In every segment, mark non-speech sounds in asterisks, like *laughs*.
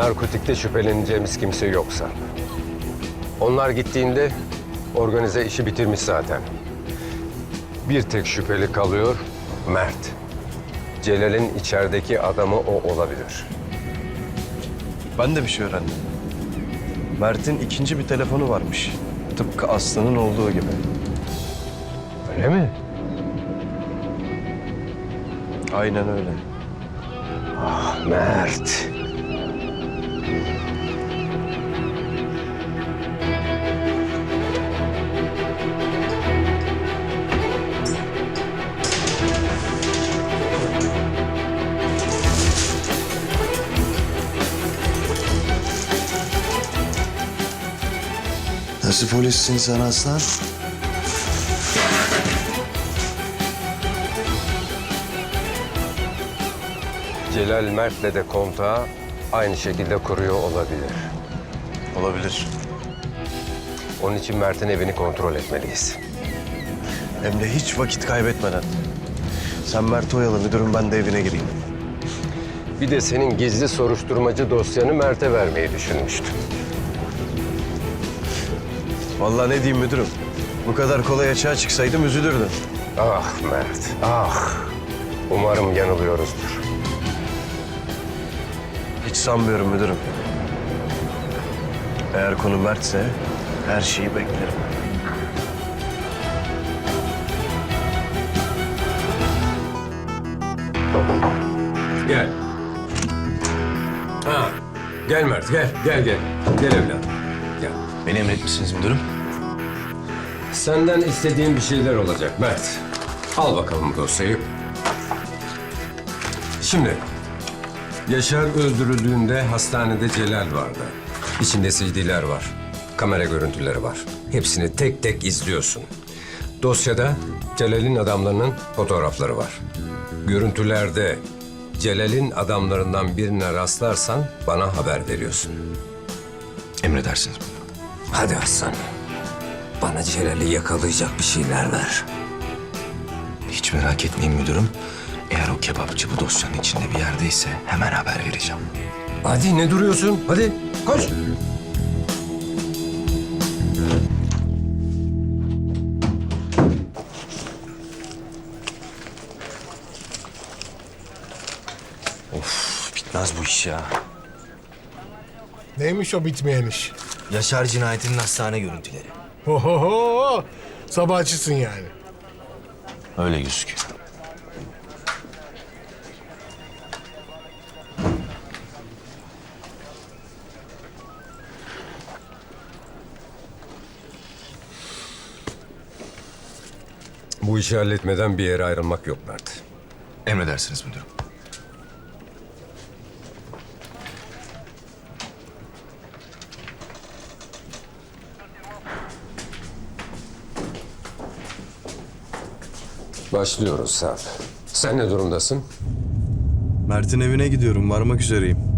narkotikte şüpheleneceğimiz kimse yoksa. Onlar gittiğinde organize işi bitirmiş zaten. Bir tek şüpheli kalıyor, Mert. Celal'in içerideki adamı o olabilir. Ben de bir şey öğrendim. Mert'in ikinci bir telefonu varmış. Tıpkı Aslı'nın olduğu gibi. Öyle mi? Aynen öyle. Mert. Nasıl polissin sen aslan? Celal Mert'le de kontağı aynı şekilde kuruyor olabilir. Olabilir. Onun için Mert'in evini kontrol etmeliyiz. Hem de hiç vakit kaybetmeden. Sen Mert oyalı müdürüm ben de evine gireyim. Bir de senin gizli soruşturmacı dosyanı Mert'e vermeyi düşünmüştüm. Vallahi ne diyeyim müdürüm. Bu kadar kolay açığa çıksaydım üzülürdüm. Ah Mert, ah. Umarım yanılıyoruzdur. Hiç sanmıyorum müdürüm. Eğer konu Mert'se her şeyi beklerim. Gel. Ha, gel Mert, gel, gel, gel. Gel evladım, gel. Beni emretmişsiniz müdürüm. Senden istediğim bir şeyler olacak Mert. Al bakalım bu dosyayı. Şimdi, Yaşar öldürüldüğünde hastanede Celal vardı. İçinde CD'ler var, kamera görüntüleri var. Hepsini tek tek izliyorsun. Dosyada Celal'in adamlarının fotoğrafları var. Görüntülerde Celal'in adamlarından birine rastlarsan bana haber veriyorsun. Emredersiniz. Hadi Hasan. Bana Celal'i yakalayacak bir şeyler ver. Hiç merak etmeyin müdürüm. Eğer o kebapçı bu dosyanın içinde bir yerdeyse hemen haber vereceğim. Hadi ne duruyorsun? Hadi koş. Bitmez bu iş ya. Neymiş o bitmeyen iş? Yaşar cinayetinin hastane görüntüleri. Ho ho ho. Sabahçısın yani. Öyle gözüküyor. Bu işi halletmeden bir yere ayrılmak yok Mert. Emredersiniz müdürüm. Başlıyoruz Sarp. Sen ne durumdasın? Mert'in evine gidiyorum. Varmak üzereyim.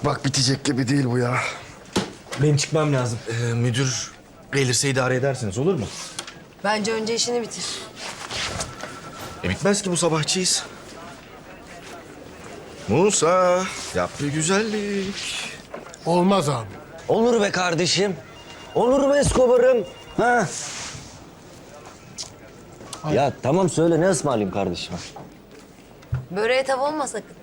Bak bak bitecek gibi değil bu ya. Benim çıkmam lazım. Ee, müdür gelirse idare edersiniz olur mu? Bence önce işini bitir. E bitmez ki bu sabahçıyız. Musa yap bir güzellik. Olmaz abi. Olur be kardeşim. Olur be Escobar'ım. Ha? Ya tamam söyle ne ısmarlayayım kardeşime? Böreğe tav olma sakın.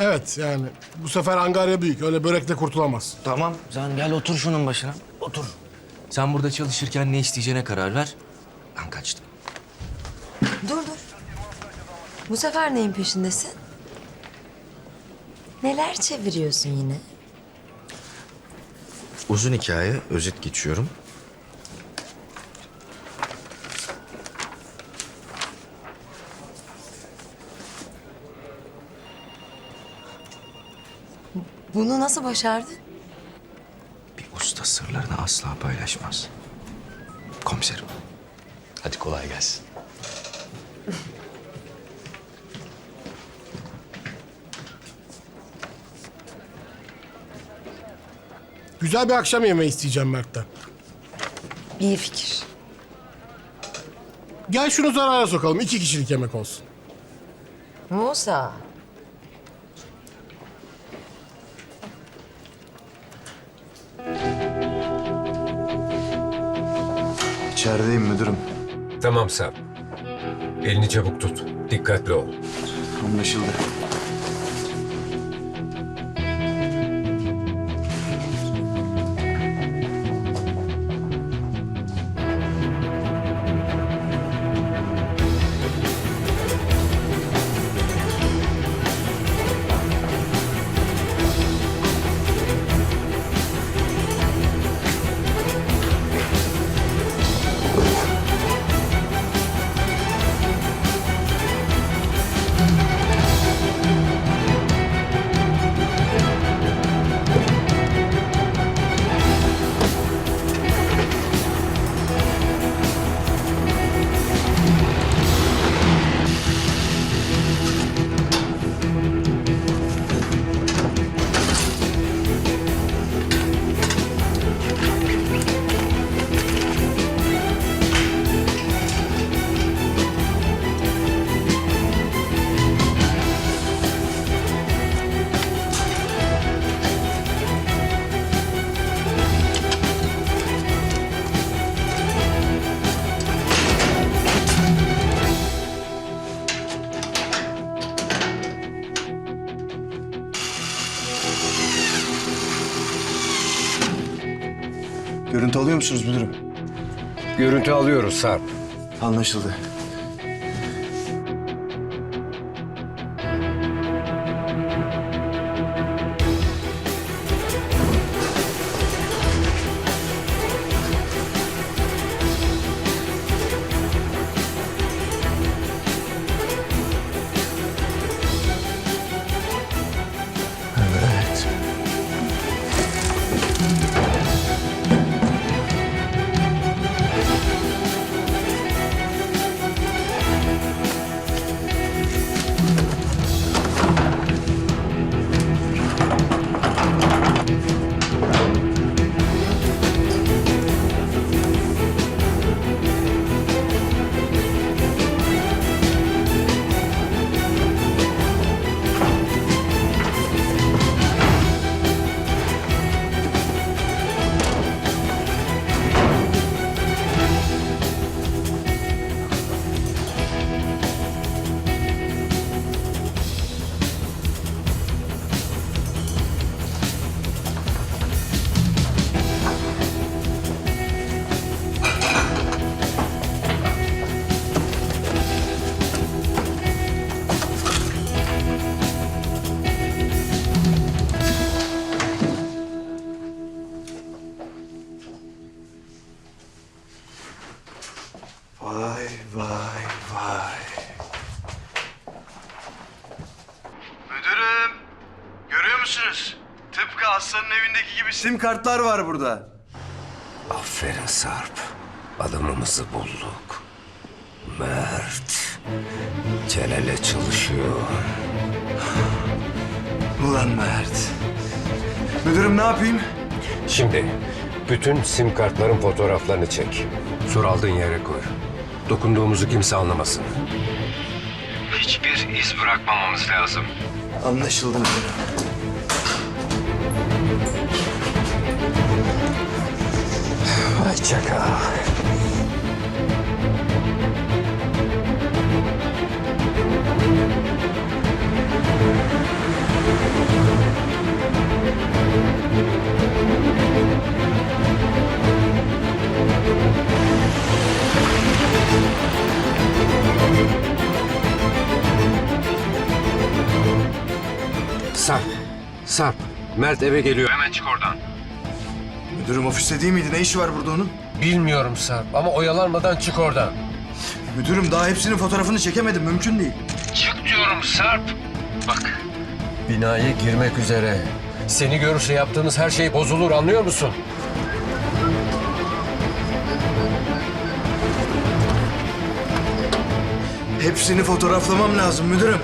Evet yani bu sefer Angarya büyük. Öyle börekle kurtulamaz. Tamam sen gel otur şunun başına. Otur. Sen burada çalışırken ne isteyeceğine karar ver. Ben kaçtım. Dur dur. Bu sefer neyin peşindesin? Neler çeviriyorsun yine? Uzun hikaye, özet geçiyorum. Bunu nasıl başardın? Bir usta sırlarını asla paylaşmaz. Komiserim. Hadi kolay gelsin. *laughs* Güzel bir akşam yemeği isteyeceğim Mert'ten. İyi fikir. Gel şunu zarara sokalım. iki kişilik yemek olsun. Musa. İçerideyim müdürüm. Tamam Sarp. Elini çabuk tut. Dikkatli ol. Anlaşıldı. Musunuz müdürüm? Görüntü alıyoruz Sarp. Anlaşıldı. Sim kartlar var burada. Aferin Sarp. Adamımızı bulduk. Mert. Celal'e çalışıyor. Ulan Mert. Müdürüm ne yapayım? Şimdi bütün sim kartların fotoğraflarını çek. Sur aldığın yere koy. Dokunduğumuzu kimse anlamasın. Hiçbir iz bırakmamamız lazım. Anlaşıldı müdürüm. Çaka. Sarp, Sarp. Mert eve geliyor. Hemen çık oradan. Müdürüm ofiste değil miydi? Ne işi var burada onun? Bilmiyorum Sarp ama oyalanmadan çık oradan. Müdürüm daha hepsinin fotoğrafını çekemedim. Mümkün değil. Çık diyorum Sarp. Bak. Binaya girmek üzere. Seni görürse yaptığımız her şey bozulur anlıyor musun? Hepsini fotoğraflamam lazım müdürüm.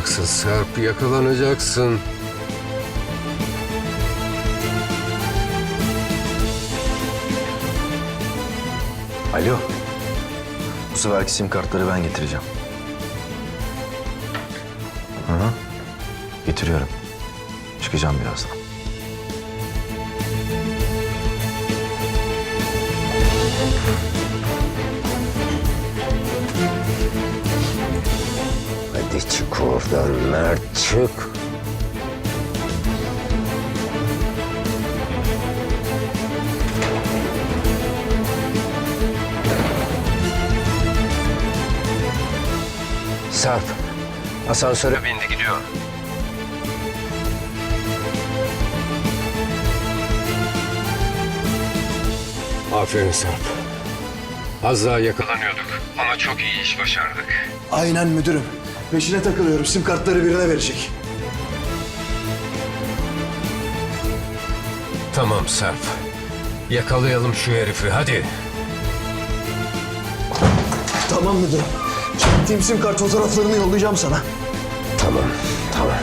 Yakalanacaksın Sarp, yakalanacaksın. Alo. Bu seferki sim kartları ben getireceğim. Hı hı. Getiriyorum. Çıkacağım birazdan. Hadi çık oradan Mert, çık. Sarp, asansöre bindi gidiyor. Aferin Sarp. Az daha yakalanıyorduk ama çok iyi iş başardık. Aynen müdürüm. Peşine takılıyorum. Sim kartları birine verecek. Tamam Sarp. Yakalayalım şu herifi hadi. Tamam müdürüm. Çektiğim sim kart fotoğraflarını yollayacağım sana. Tamam, tamam.